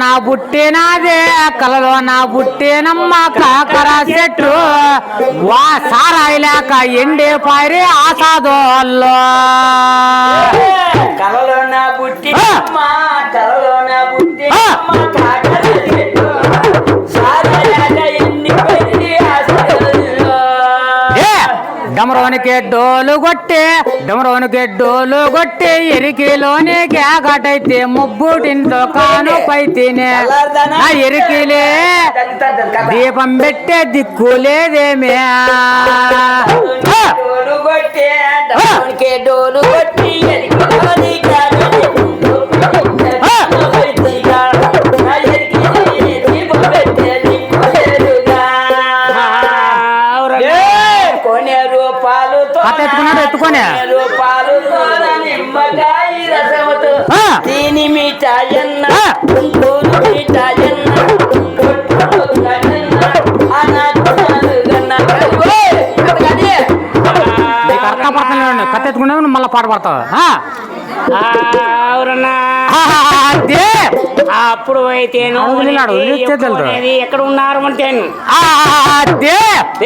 నా బుట్టినాదే కలలో నా బుట్టినమ్మ కాకర చెట్టు. వా సారాయి లేక ఎండే పారే ఆసాదోల్లో. కలలో నా బుట్టి కలలో నా బుట్టి డమరోనికి డోలు కొట్టే డమరోనికి డోలు కొట్టే ఎరికిలోనే కేకటైతే ముబ్బుటింట్లో కాను పైతేనే. నా ఎరికిలే దీపం పెట్టే దిక్కు లేదేమే. ఆ! డోలు కొట్టే ఎత్తుకున్నాడు, ఎత్తుకోనే. దీని కత్తెత్తుకున్నావు మళ్ళీ పాట పడతావు. అప్పుడు అయితే. ఎక్కడ ఉన్నారు అంటేను. అదే.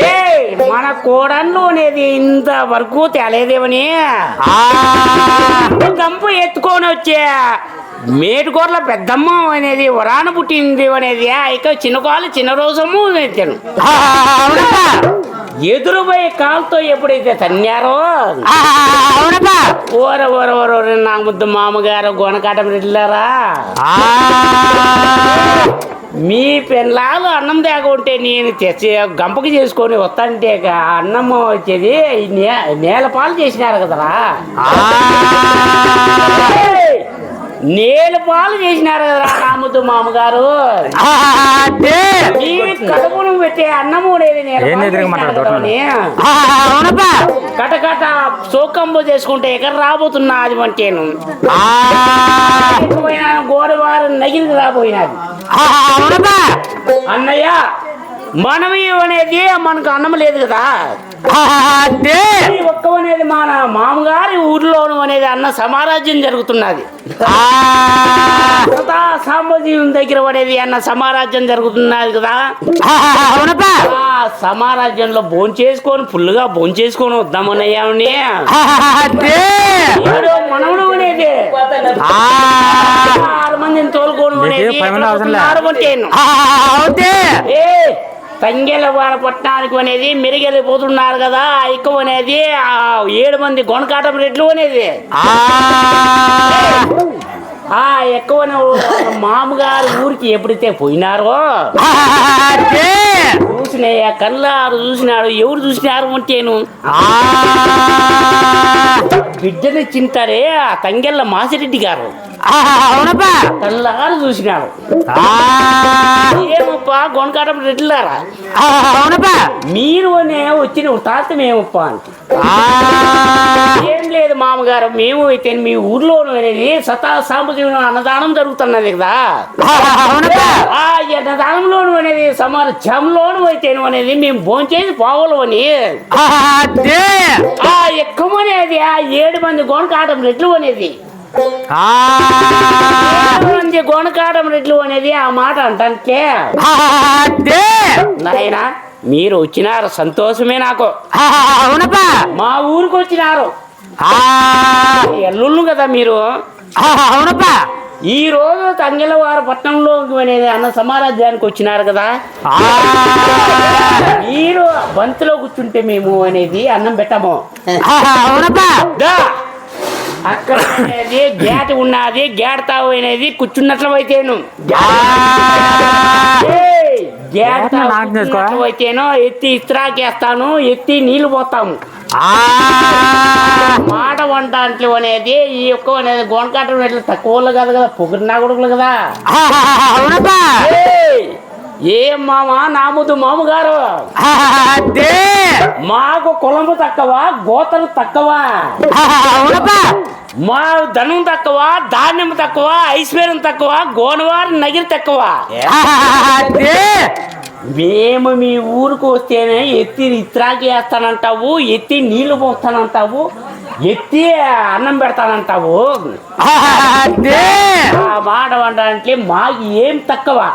ఏయ్, మన కోడన్లు అనేది ఇంత వరకు తేలేదేమని? గంపు ఎత్తుకొని వచ్చే మేటుకోర్ల పెద్దమ్మ అనేది వరాన పుట్టింది అనేది ఇక చిన్న కాలు చిన్న రోజము అవునప్పా. ఎదురుపోయే కాలుతో ఎప్పుడైతే తన్నారో? ఓర ఓర ఓర ఓర నా ముద్దు మామగారు గొనకాటం రెడ్లారా? మీ పిల్లలు అన్నం తేకుంటే నేను తెచ్చి గంపకి చేసుకొని వస్తాంటే అన్నం వచ్చేది ఈ నే నేల పాలు చేసినారు కదరా. నేల పాలు చేసినారు కదరా రాముద్దు మామగారు. కడుపును పెట్టే అన్నము అనేది నేల ఏం పాలు ఎదురుగా చేసినారు మాట్లాడుతున్నావు? కదరా అని. ఆ, అవునప్పా. కట కట సోకంబు చేసుకుంటే ఎక్కడ రాబోతున్నా అది పోయినా గోడవారు నగిరికి రాబోయినది అన్నయ్య మనవి అనేది మనకు అన్నం లేదు కదా. అదే ఈ ఒక్క అనేది మన మామగారి ఊర్లోను అనేది అన్న సమారాజ్యం జరుగుతున్నది. సాంబజీవం దగ్గర అనేది అన్న సమారాజ్యం జరుగుతున్నది కదా. సమారాజ్యంలో భోంచేసుకొని ఫుల్గా భోంచేసుకొని వద్దామన్నయ్యామని ఏడో మనవడు అనేది ఆ, ఆరు మందిని తోలుకొని అనేది తంగెల వాడ పట్టణానికి అనేది మెరుగెళ్ళిపోతున్నారు కదా ఎక్కువ అనేది ఆ ఏడు మంది గొనకాటం రెట్లు అనేది. ఆ, ఎక్కువ మామగారు ఊరికి ఎప్పుడైతే పోయినారో చూసినాయ కళ్ళారు చూసినాడు ఎవరు చూసినారు అంటేను? బిడ్డని చింటారే ఆ తంగెళ్ళ మాసిరెడ్డి గారు. కళ్ళారు చూసినాడు గొనకాటం రెడ్లారా అవునప్పా. మీరు అనే వచ్చిన తాతం ఏమప్పా అంటే? ఏం లేదు మామగారు మేము అయితే మీ ఊర్లో అనేది సతా సాంబజీవనం అన్నదానం జరుగుతున్నది కదా. ఆ, అన్నదానంలోను అనేది సమాజంలోను అయితేను అనేది మేము భోంచేసి పోగలం అని. ఆ ఎక్కువ అనేది ఆ ఏడు మంది గోనకాటం రెట్లు అనేది. గోనకాటం రెట్లు అనేది ఆ మాట అంటే నాయన మీరు వచ్చినారు సంతోషమే నాకు. అవునప్పా. మా ఊరికి వచ్చినారు. ఎల్లుళ్ళు కదా మీరు. అవునప్పా. ఈ రోజు తంగెలవారి పట్టణంలోకి అనేది అన్న సమారాజ్యానికి వచ్చినారు కదా. మీరు బంతిలో కూర్చుంటే మేము అనేది అన్నం పెట్టము. అవునప్పా. అక్కడ అనేది గేట ఉన్నది గేట తావు అనేది కూర్చున్నట్లు అయితేను గేట. అయితేనో ఎత్తి ఇస్త్రాకేస్తాను ఎత్తి నీళ్ళు పోతాము ఆ, మాట వంట అంట్లు అనేది ఈ యొక్క అనేది గోనకాటం ఎట్లా తక్కువ కాదు కదా పొగిరినా కొడుకులు కదా! ఏం మామ నా ముద్దు మామగారు. అదే. మాకు కులము తక్కువ గోతలు తక్కువ. మా ధనం తక్కువ ధాన్యం తక్కువ ఐశ్వర్యం తక్కువ గోనవారి నగిరి తక్కువ. అదే. మేము మీ ఊరికి వస్తేనే ఎత్తి ఇత్రాకి వేస్తానంటావు ఎత్తి నీళ్ళు పోస్తానంటావు ఎత్తి అన్నం పెడతానంటావు. ఆ మాట అంటే మాకు ఏం తక్కువ?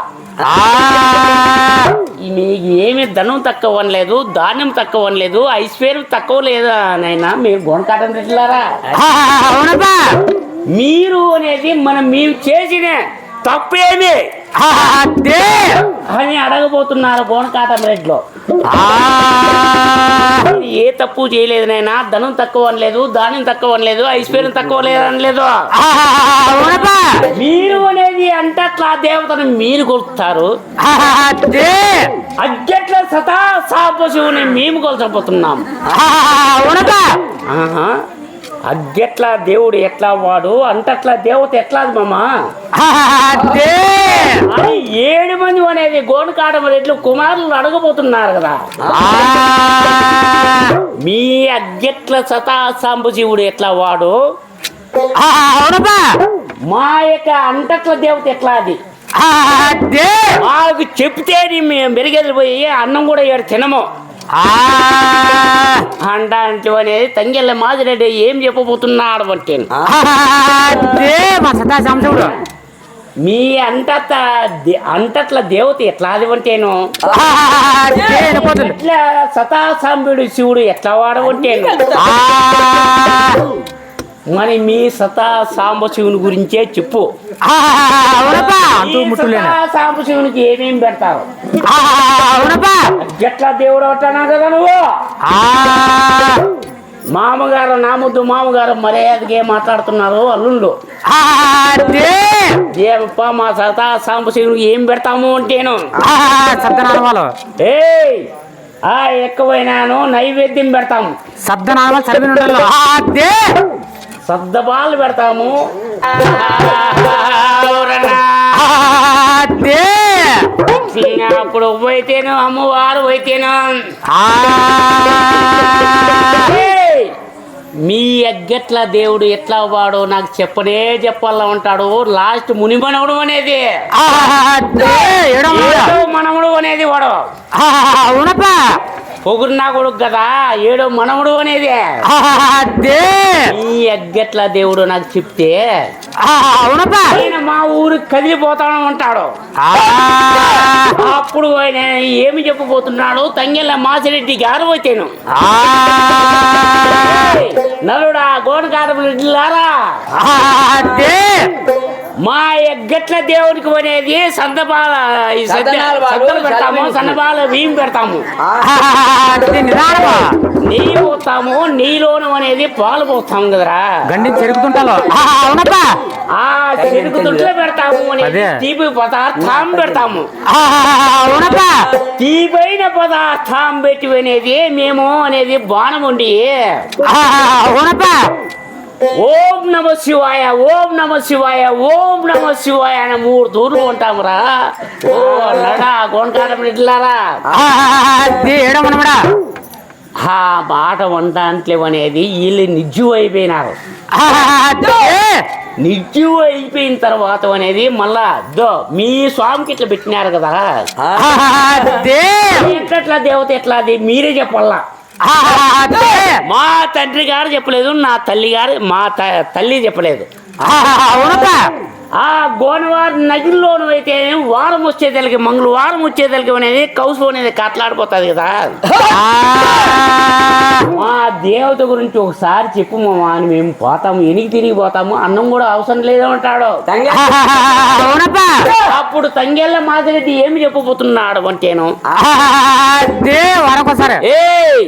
మీకు ఏమి ధనం తక్కువ అనలేదు ధాన్యం తక్కువ అనలేదు ఐశ్వర్యం తక్కువ లేదా నాయనా? మీరు గుణకాటం రెడ్లారా అవునబ్బా. మీరు అనేది మనం మేము చేసిన తప్పేమి? అని అడగబోతున్నారు గోనకాటం రెడ్లో తప్పు చేయలేదు నాయనా. ధనం తక్కువ అనలేదు ధాన్యం తక్కువ అనలేదు ఐశ్వర్యం తక్కువ లేదు అనలేదు. అవునబ్బా మీరు అనేది అంటే అట్లా దేవతను మీరు కొలుస్తారు. అగ్గట్ల సతా సాపశివుని మేము కొలచబోతున్నాం. అగ్గెట్లా దేవుడు ఎట్లా వాడు? అంటట్లా దేవత ఎట్లా మామ? ఏడు మంది అనేది గోనకాటం రెడ్లు కుమారులు అడగబోతున్నారు కదా. మీ అగ్గెట్ల సతా సాంబశివుడు ఎట్లా వాడు? మా యొక్క అంటట్ల దేవత ఎట్లా అది? మాకు చెప్తే మేము మెరుగెదిరి పోయి అన్నం కూడా ఏడు తినము. అంటే అనేది తంగెళ్ళ మాదిరెడ్డి ఏం చెప్పబోతున్నాడు అంటే. మా సతా సంశుడు మీ అంటత అంటట్ల దేవత ఎట్లా అది అంటేను ఎట్లా సతా సాంబుడు శివుడు ఎట్లా వాడవంటేను మరి మీ సతా సాంబ శివుని గురించే చెప్పు సాంబ శివునికి ఏమేం పెడతారు ఎట్లా దేవుడు అంటున్నా కదా నువ్వు మామగారు నా ముద్దు మామగారు మర్యాదగా ఏం మాట్లాడుతున్నారు అల్లుళ్ళు ఏమప్ప మా సతా సాంబ శివునికి ఏం పెడతాము అంటేను ఆ ఎక్కువైనాను నైవేద్యం పెడతాము వాళ్ళు చదివిన సద్దబాలు పెడతాము. అప్పుడు పోయితేను అమ్మవారు పోయితేను! మీ అగ్గెట్ల దేవుడు ఎట్లా వాడో నాకు చెప్పనే చెప్పాలా ఉంటాడు. లాస్ట్ మునిమనవుడు అనేది. అదే ఏడవ ఏడో మనముడు అనేది వాడు. పొగురు నా కొడుకు కదా? ఏడో మనముడు అనేది. అదే. ఈ అగ్గెట్ల దేవుడు నాకు చెప్తే? ఆయన మా ఊరికి కదిలిపోతాను ఉంటాడు ఆ, అప్పుడు ఆయన ఏమి చెప్పబోతున్నాడు తంగెళ్ళ మాసిరెడ్డి గారు వచ్చాను ఆ, నలుడా గోడకారం రెడ్డిలారా? అదే. మా ఎగ్గట్ల దేవుడికి అనేది వాళ్ళు సద్దలు పెడతాము. సన్నబాల బియ్యం పెడతాము. నెయ్యి పోస్తాము నెయ్యిలోను అనేది పాలు పోస్తాము కదరా. గండి చెరుగుతుంటాలో? అవునబ్బా ఆ చెరుకు దుడ్లు పెడతాము. తీపి పదార్థం పెడతాము. తీపైన పదార్థం పెట్టి అనేది మేము అనేది బాణం ఉండి ఓం నమ శివాయ ఓం నమ శివాయ ఓం నమ శివాయ అని మూడు దూరం ఉంటామురా ఓ అదే ఏడమనమడా ఆ మాట అనేది వీళ్ళు నిజ్జు అయిపోయినారు. అదే నిజ్జు అయిపోయిన తర్వాత అనేది మళ్ళా దో మీ స్వామికి ఇట్లా పెట్టినారు కదా. ఎట్లా దేవత ఎట్లా అది మీరే చెప్పాలా. మా తండ్రి గారు చెప్పలేదు నా తల్లి గారు మా త- తల్లి చెప్పలేదు. ఆ గోనవారి నగిల్లోను అయితే వారం వచ్చేదలికి మంగళ వారం వచ్చేదలికి అనేది కౌసు అనేది కట్లాడిపోతుంది కదా. మా దేవత గురించి ఒకసారి చెప్పు మామ అని మేము పోతాము ఎనికి తిరిగి పోతాము అన్నం కూడా అవసరం లేదంటాడు అప్పుడు తంగెళ్ళ మాదిరెడ్డి ఏమి చెప్పబోతున్నాడు అంటేను? ఏయ్!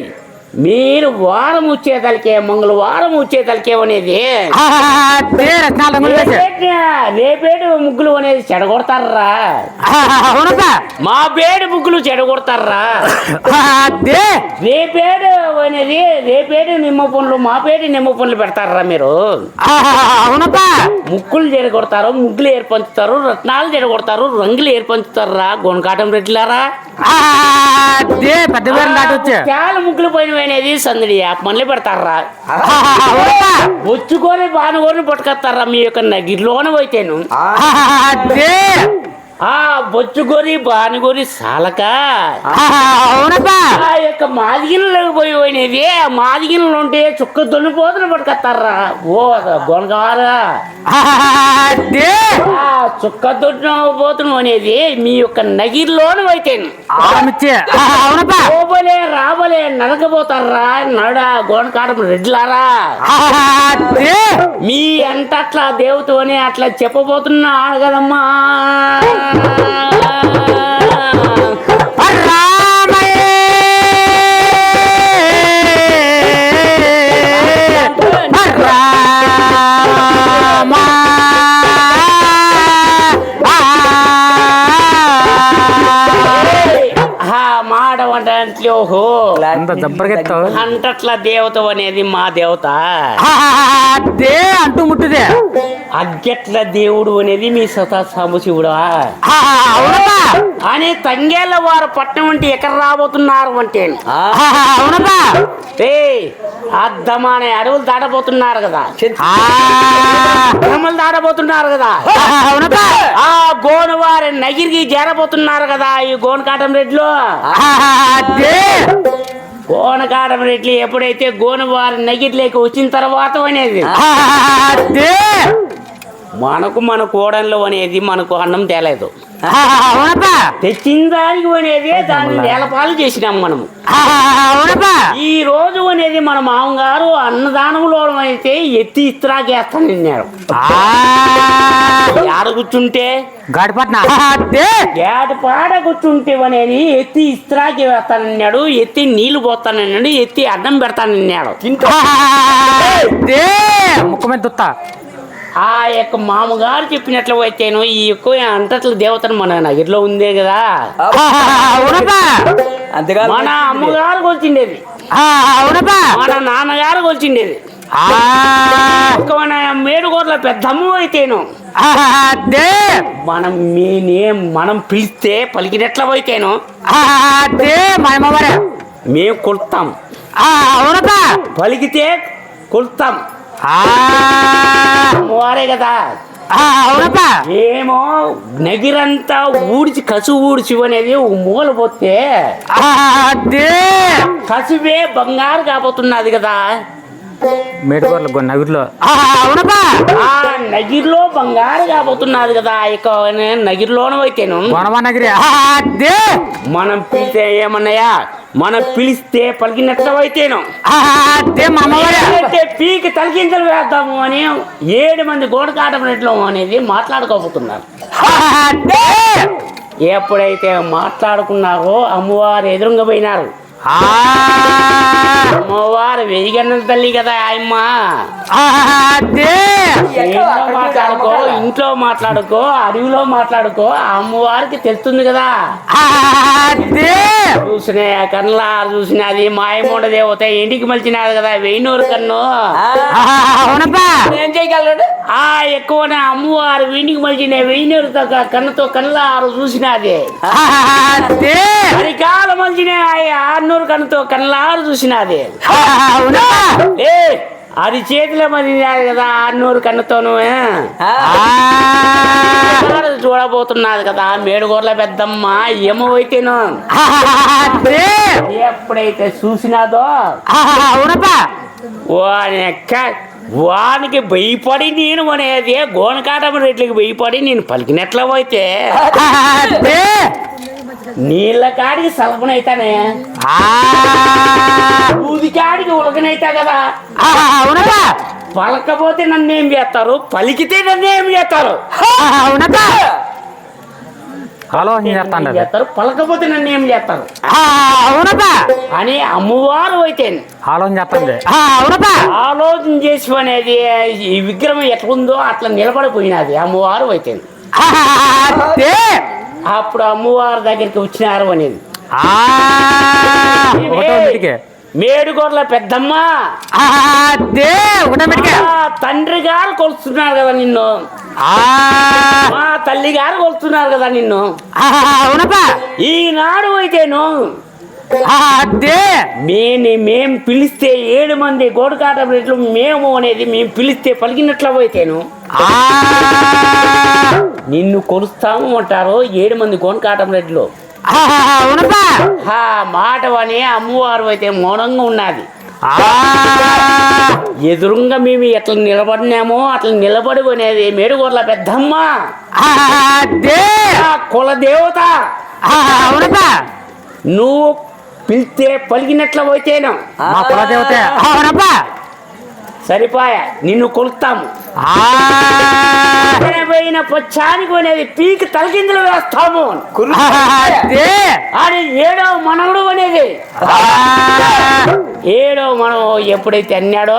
మీరు వారం వచ్చేదలికే మంగళవారం వచ్చేదలికే అనేది రేపేడు ముగ్గులు అనేది చెడగొడతారా మా పేడు ముగ్గులు చెడగొడతారా రేపేడు అనేది రేపేడు నిమ్మ పనులు మా పేడు నిమ్మ పనులు పెడతారా మీరు ముక్కులు చెడగొడతారు ముగ్గులు ఏర్పంచుతారు రత్నాలు చెడగొడతారు రంగులు ఏర్పంచుతారా గొనకాటం రెడ్లారా చాలా ముగ్గులు పోయిన అనేది సందడి పనులు పెడతారా అవునబ్బా వచ్చుకొని బానుకొని పట్టుకొస్తారా మీ యొక్క నగిరిలోనే పోయితేను. ఆ బొచ్చుగొరి బానుగొరి సాలక? అవునప్పా ఆ యొక్క మాదిగినలోకి పోయి పోయినది ఆ మాదిగినలు ఉంటే చుక్క దొన్నిపోతున్న పట్టుకొస్తారా? ఓ ఆ చుక్క దొడ్డిన పోతున్న అనేది మీ యొక్క నగిరిలోను అయితే పోబలే రాబలే నడకపోతారా నడ గోనకాడం రెడ్లారా మీ అంట అట్లా దేవతని అట్లా చెప్పబోతున్నాడు కదమ్మా. అంటట్లా దేవత అనేది మా దేవత. అంటూ ముట్టుదే అగ్గట్ల దేవుడు అనేది మీ సతా సాంబశివుడా అవునప్పా. అని తంగేళ్ళ వారు పట్నం అంటే ఎక్కడ రాబోతున్నారు అంటే? ఏ అద్దమానే అడవులు దాటబోతున్నారు కదా. భ్రమలు దాటబోతున్నారు కదా. ఆ గోను వారి నగిరికి చేరబోతున్నారు కదా ఈ గోనకాటం రెడ్లు. అదే. గోనకాటం రెడ్లు ఎప్పుడైతే గోను వారి నగిరిలోకి వచ్చిన తర్వాత అనేది? మనకు మన కోడన్లు అనేది మనకు అన్నం తేలేదు. దానికి అనేది దాన్ని నేలపాలు చేసినాం మనము. ఈ రోజు అనేది మన మామగారు అన్నదానంలో అయితే ఎత్తి ఇస్త్రాకేస్తానన్నారు ఆడ కూర్చుంటే? గడిపట్న? కూర్చుంటే అనేది ఎత్తి ఇస్త్రాకి వేస్తానన్నాడు ఎత్తి నీళ్ళు పోతానన్నాడు ఎత్తి అడ్డం పెడతానన్నాడు మీద దుత్తా. ఆ యొక్క మామగారు చెప్పినట్లు అయితేను ఈ ఎక్కువ అంతట్ల దేవతను మన నగిరిలో ఉందే కదా. మన అమ్మగారు కొలిచిండేది. మన నాన్నగారు కొలిచిండేది. మేడుకోట్ల పెద్దమ్మ అయితేను అదే. మనం మేనే మనం పిలిస్తే పలికినట్ల అయితేను అమ్మవారే మేము అవునప్పా. పలికితే కొలుస్తాం కదా. అవునప్పా. ఏమో నగిరంతా ఊడిచి కసు ఊడిచి అనేది మూల పోతే అదే. కసువే బంగారు కాబోతున్నది కదా. మేటుకోర్ల నగిరిలో. నగిరిలో బంగారు కాబోతున్నది కదా ఇక నగిరిలోనూ అయితేను. వనమా నగిరి? మనం పిలిస్తే ఏమన్నాయా మనం పిలిస్తే పలికినట్లు అయితేను. పీకి తలకింతలు వేద్దాము అని ఏడు మంది గోడకాటం రెట్లు అనేది మాట్లాడుకోబోతున్నారు. ఎప్పుడైతే మాట్లాడుకున్నారో అమ్మవారు ఎదురుగా పోయినారు. అమ్మవారు వెయ్యగన్న తల్లి కదా ఆయమ్మ. అదే. ఇంట్లో మాట్లాడుకో ఇంట్లో మాట్లాడుకో అడవిలో మాట్లాడుకో అమ్మవారికి తెలుస్తుంది కదా. అదే. చూసిన కన్నులా చూసినది మాయమూడ దేవత ఇంటికి మలిచినారు కదా వెయ్యినూరు కన్ను. ఏం చేయగలడు? ఆ ఎక్కువనే అమ్మవారు వీడికి మలిచిన వెయ్యినూరు కన్నుతో కన్నులారు చూసినది. అదే. అరికాల మలిచిన ఆరునూరు కన్నుతో కన్నులారు చూసినది. ఏ అది చేతిలో మలిచినారు కదా ఆరునూరు కన్నుతోను చూడబోతున్నది కదా మేడుగోర్ల పెద్దమ్మ ఏమైతేను అదే. ఎప్పుడైతే చూసినాదో అవునప్పా. వానికి భయపడి నేను అనేది గోనకాటం రెట్లకి భయపడి నేను పలికినట్లు అయితే అదే. నీళ్ళ కాడికి సలపనైతానే ఊది కాడికి ఉడకనైతా కదా? అవునప్పా పలకపోతే నన్ను ఏం చేస్తారు? పలికితే నన్ను ఏం చేస్తారు హలో చేస్తారు? పలకపోతే నన్ను ఏం చేస్తారు అవునప్పా అని అమ్మవారు అయితే. ఆలోచన చేస్తుంది అవునప్పా ఆలోచన చేసి అనేది ఈ విగ్రహం ఎట్లుందో అట్లా నిలబడిపోయినది అమ్మవారు అయితే. అప్పుడు అమ్మవారి దగ్గరికి వచ్చినారు అనేది. మీటికే మేడుగొర్ల పెద్దమ్మ. తండ్రి గారు కొలుస్తున్నారు కదా నిన్ను. మా తల్లి గారు కొలుస్తున్నారు కదా నిన్ను. ఈనాడు అయితేను అదే. మేని మేం పిలిస్తే ఏడు మంది గోడకాట రెట్లు మేము అనేది మేము పిలిస్తే పలికినట్లు అయితేను ఆ, నిన్ను కొలుస్తాము అంటారు ఏడు మంది గోనకాటం రెడ్లు మాట అని అమ్మవారు అయితే మౌనంగా ఉన్నది. ఎదురుగా మేము ఎట్లా నిలబడినామో అట్లా నిలబడి అనేది మేడుగోర్ల పెద్దమ్మ. అదే. ఆ కుల దేవత. ఆ, అవునప్పా నువ్వు పిలిస్తే పలికినట్లు అయితేను మా కులదేవత. అవునప్పా. సరిపాయ నిన్ను కొలుస్తాము. ఆ, పోయిన పచ్చానికి అనేది పీకి తలకిందులు వేస్తాము. అదే. అని ఏడో మనవడు అనేది. ఆ, ఏడో మనం ఎప్పుడైతే అన్నాడో